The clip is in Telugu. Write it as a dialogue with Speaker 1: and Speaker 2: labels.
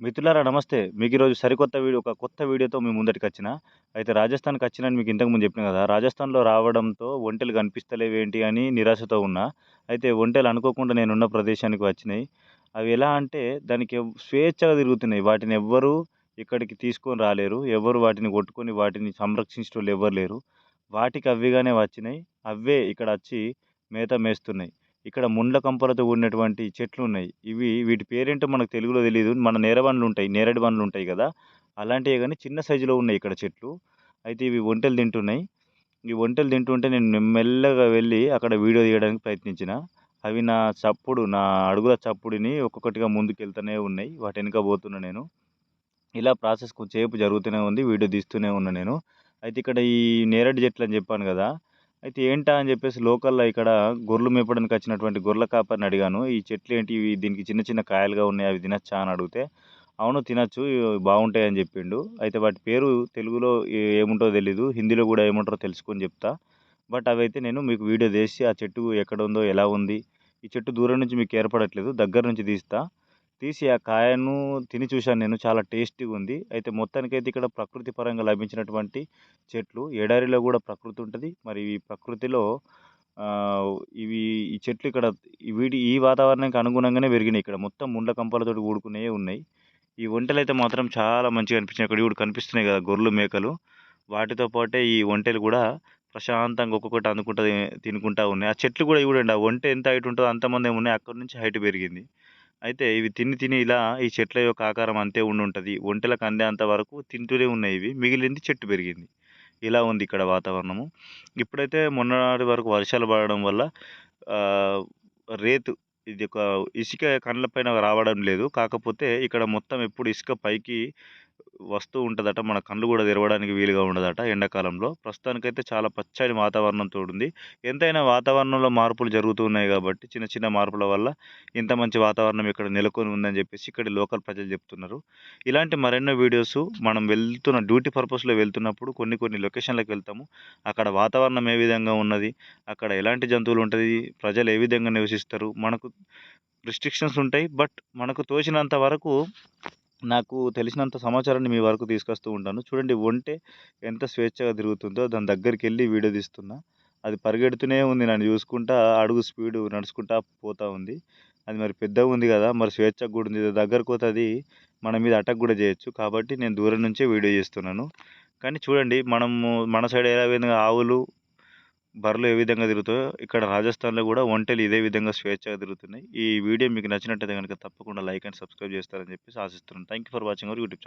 Speaker 1: మిత్రులారా నమస్తే. మీకు ఈరోజు సరికొత్త వీడియో ఒక కొత్త వీడియోతో మీ ముందటికి వచ్చిన అయితే రాజస్థాన్కి వచ్చినని మీకు ఇంతకుముందు చెప్పిన కదా రాజస్థాన్లో రావడంతో ఒంటెలు కనిపిస్తలేవేంటి అని నిరాశతో ఉన్నా అయితే ఒంటెలు అనుకోకుండా నేనున్న ప్రదేశానికి వచ్చినాయి. అవి ఎలా అంటే దానికి స్వేచ్ఛగా తిరుగుతున్నాయి. వాటిని ఎవ్వరూ ఇక్కడికి తీసుకొని రాలేరు. ఎవరు వాటిని కొట్టుకొని వాటిని సంరక్షించడం ఎవరు లేరు. వాటికి అవిగానే వచ్చినాయి. అవే ఇక్కడ వచ్చి మేత మేస్తున్నాయి. ఇక్కడ ముండ్ల కంపలతో కూడినటువంటి చెట్లు ఉన్నాయి ఇవి వీటి పేరేంటో మనకు తెలుగులో తెలియదు మన నేరబండ్లు ఉంటాయి నేరేడు బండ్లు ఉంటాయి కదా. అలాంటివి కానీ చిన్న సైజులో ఉన్నాయి ఇక్కడ చెట్లు. అయితే ఇవి ఒంటెలు తింటున్నాయి. ఈ ఒంటెలు తింటుంటే నేను మెల్లగా వెళ్ళి అక్కడ వీడియో తీయడానికి ప్రయత్నించిన. అవి నా చప్పుడు నా అడుగుల చప్పుడిని ఒక్కొక్కటిగా ముందుకు వెళ్తూనే ఉన్నాయి. వాటి వెనుక పోతున్నా నేను. ఇలా ప్రాసెస్ కొంచెంసేపు జరుగుతూనే ఉంది. వీడియో తీస్తూనే ఉన్నా నేను. అయితే ఇక్కడ ఈ నేరేడు చెట్లు అని చెప్పాను కదా. అయితే ఏంటా అని చెప్పేసి లోకల్లో ఇక్కడ గొర్రెలు మేపడానికి వచ్చినటువంటి గొర్రెల కాపరిని అడిగాను. ఈ చెట్లు ఏంటి? ఇవి దీనికి చిన్న చిన్న కాయలుగా ఉన్నాయి. అవి తినచ్చా అని అడిగితే అవును తినచ్చు బాగుంటాయి అని చెప్పిండు. అయితే వాటి పేరు తెలుగులో ఏముంటో తెలీదు. హిందీలో కూడా ఏముంటారో తెలుసుకొని చెప్తా. బట్ అవైతే నేను మీకు వీడియో తీసి ఆ చెట్టు ఎక్కడ ఉందో ఎలా ఉంది ఈ చెట్టు దూరం నుంచి మీకు ఏర్పడట్లేదు దగ్గర నుంచి తీస్తా. తీసి ఆ కాయను తిని చూశాను నేను. చాలా టేస్టీగా ఉంది. అయితే మొత్తానికైతే ఇక్కడ ప్రకృతి పరంగా లభించినటువంటి చెట్లు ఎడారిలో కూడా ప్రకృతి ఉంటుంది. మరి ఈ ప్రకృతిలో ఇవి ఈ చెట్లు ఇక్కడ వీటి ఈ వాతావరణానికి అనుగుణంగానే పెరిగినాయి ఇక్కడ. మొత్తం ముండ్ల కంపాలతో కూడుకునే ఉన్నాయి. ఈ ఒంటెలు అయితే మాత్రం చాలా మంచిగా అనిపించినాయి. ఇక్కడ ఇప్పుడు కనిపిస్తున్నాయి కదా గొర్రెలు మేకలు. వాటితో పాటే ఈ ఒంటెలు కూడా ప్రశాంతంగా ఒక్కొక్కటి అందుకుంటా తినుకుంటా ఉన్నాయి. ఆ చెట్లు కూడా చూడండి ఆ ఒంటె ఎంత హైట్ ఉంటుందో అంతమంది ఉన్నాయి అక్కడ నుంచి హైట్ పెరిగింది. అయితే ఇవి తిని తిని ఇలా ఈ చెట్ల యొక్క ఆకారం అంతే ఉండి ఉంటుంది ఒంటెలకు అందేంత వరకు తింటూనే ఉన్నాయి ఇవి. మిగిలింది చెట్టు పెరిగింది. ఇలా ఉంది ఇక్కడ వాతావరణము. ఇప్పుడైతే మొన్నటి వరకు వర్షాలు పడడం వల్ల రేతు ఇది ఒక ఇసుక కండ్లపైన రావడం లేదు. కాకపోతే ఇక్కడ మొత్తం ఎప్పుడు ఇసుక పైకి వస్తూ ఉంటుందట. మన కళ్ళు కూడా తెరవడానికి వీలుగా ఉండదట ఎండాకాలంలో. ప్రస్తుతానికైతే చాలా పచ్చని వాతావరణంతో ఉంది ఎంతైనా వాతావరణంలో మార్పులు జరుగుతున్నాయి కాబట్టి చిన్న చిన్న మార్పుల వల్ల ఇంత మంచి వాతావరణం ఇక్కడ నెలకొని ఉందని చెప్పేసి ఇక్కడ లోకల్ ప్రజలు చెప్తున్నారు. ఇలాంటి మరెన్నో వీడియోస్ మనం వెళ్తున్న డ్యూటీ పర్పస్లో వెళ్తున్నప్పుడు కొన్ని కొన్ని లొకేషన్లకు వెళ్తాము. అక్కడ వాతావరణం ఏ విధంగా ఉన్నది? అక్కడ ఎలాంటి జంతువులు ఉంటుంది? ప్రజలు ఏ విధంగా నివసిస్తారు? మనకు రిస్ట్రిక్షన్స్ ఉంటాయి. బట్ మనకు తోచినంత వరకు నాకు తెలిసినంత సమాచారాన్ని మీ వరకు తీసుకొస్తూ ఉంటాను. చూడండి ఒంటె ఎంత స్వేచ్ఛగా తిరుగుతుందో దాని దగ్గరికి వెళ్ళి వీడియో తీస్తున్నా. అది పరిగెడుతూనే ఉంది. నన్ను చూసుకుంటా అడుగు స్పీడు నడుచుకుంటా పోతా ఉంది. అది మరి పెద్దగా ఉంది కదా మరి స్వేచ్ఛగా కూడా ఉంది. దగ్గరకు పోతే అది మన మీద అటాక్ కూడా చేయొచ్చు. కాబట్టి నేను దూరం నుంచే వీడియో చేస్తున్నాను. కానీ చూడండి మనము మన సైడ్ ఏదో విధంగా ఆవులు బర్రెలు ఏ విధంగా తిరుగుతాయో ఇక్కడ రాజస్థాన్లో కూడా ఒంటెలు ఇదే విధంగా స్వేచ్ఛగా తిరుగుతున్నాయి. ఈ వీడియో మీకు నచ్చినట్టయితే కనుక తప్పకుండా లైక్ అండ్ సబ్స్క్రైబ్ చేస్తారని చెప్పేసి ఆశిస్తున్నాను. Thank you for watching our YouTube channel.